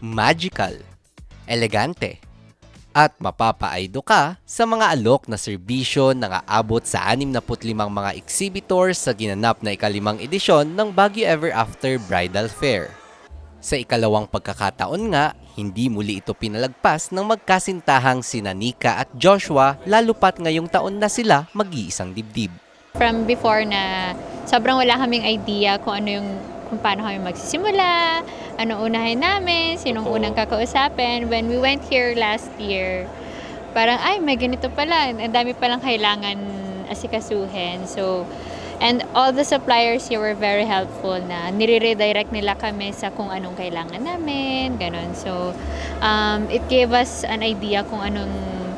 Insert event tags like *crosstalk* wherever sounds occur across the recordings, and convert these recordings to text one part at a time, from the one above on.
magical, elegante, at mapapaaido ka sa mga alok na serbisyo na aabot sa 65 mga exhibitors sa ginanap na ikalimang edisyon ng Baguio Ever After Bridal Fair. Sa ikalawang pagkakataon nga, hindi muli ito pinalagpas ng magkasintahang sina Nika at Joshua lalo pat ngayong taon na sila mag-iisang dibdib. From before na sobrang wala kaming idea kung ano yung kung paano kami magsisimula, ano unahin namin, sinong Totoo. unang kakausapin. When we went here last year, parang ay may ganito pala, ang dami palang kailangan asikasuhin. So, and all the suppliers here were very helpful na nire-redirect nila kami sa kung anong kailangan namin, ganun. So, um, it gave us an idea kung anong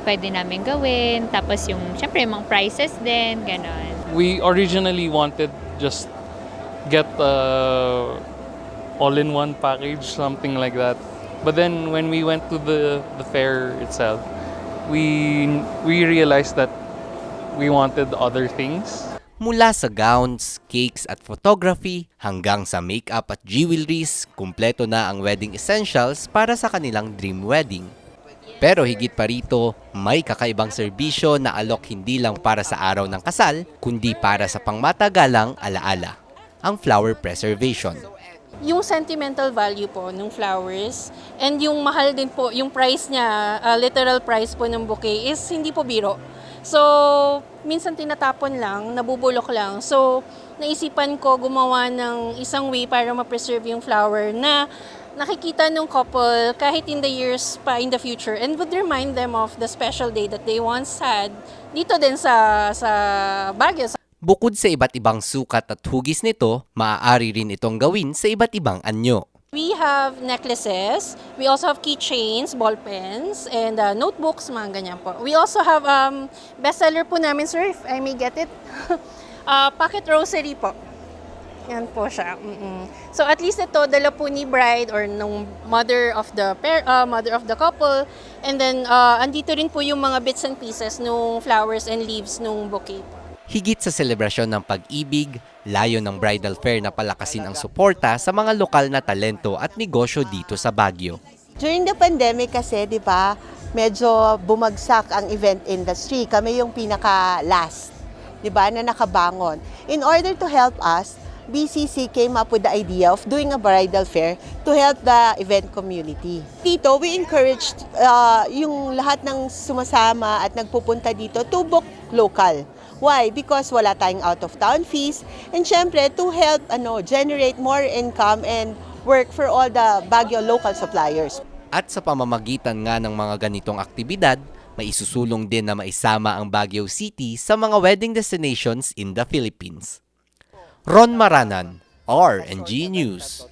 pwede namin gawin. Tapos yung, syempre, yung mga prices din, ganun. We originally wanted just get a all-in-one package, something like that. But then when we went to the, the fair itself, we we realized that we wanted other things. Mula sa gowns, cakes at photography hanggang sa makeup at jewelries, kumpleto na ang wedding essentials para sa kanilang dream wedding. Pero higit pa rito, may kakaibang serbisyo na alok hindi lang para sa araw ng kasal, kundi para sa pangmatagalang alaala, ang flower preservation. yung sentimental value po ng flowers and yung mahal din po, yung price niya, uh, literal price po ng bouquet is hindi po biro. So, minsan tinatapon lang, nabubulok lang. So, naisipan ko gumawa ng isang way para ma-preserve yung flower na nakikita ng couple kahit in the years pa in the future and would remind them of the special day that they once had dito din sa sa Baguio, Bukod sa iba't ibang sukat at hugis nito, maaari rin itong gawin sa iba't ibang anyo. We have necklaces, we also have keychains, ball pens, and uh, notebooks, mga ganyan po. We also have um, bestseller po namin, sir, if I may get it. *laughs* uh, pocket rosary po. Yan po siya. Mm-mm. So at least ito dala po ni bride or nung mother of the pair, uh, mother of the couple. And then uh, andito rin po yung mga bits and pieces nung flowers and leaves nung bouquet. Higit sa selebrasyon ng pag-ibig, layo ng bridal fair na palakasin ang suporta sa mga lokal na talento at negosyo dito sa Baguio. During the pandemic kasi, di ba, medyo bumagsak ang event industry. Kami yung pinaka-last, di ba, na nakabangon. In order to help us, BCC came up with the idea of doing a bridal fair to help the event community. Dito, we encouraged uh, yung lahat ng sumasama at nagpupunta dito to book local. Why? Because wala tayong out-of-town fees. And syempre, to help ano, generate more income and work for all the Baguio local suppliers. At sa pamamagitan nga ng mga ganitong aktibidad, may isusulong din na maisama ang Baguio City sa mga wedding destinations in the Philippines. Ron Maranan, RNG News.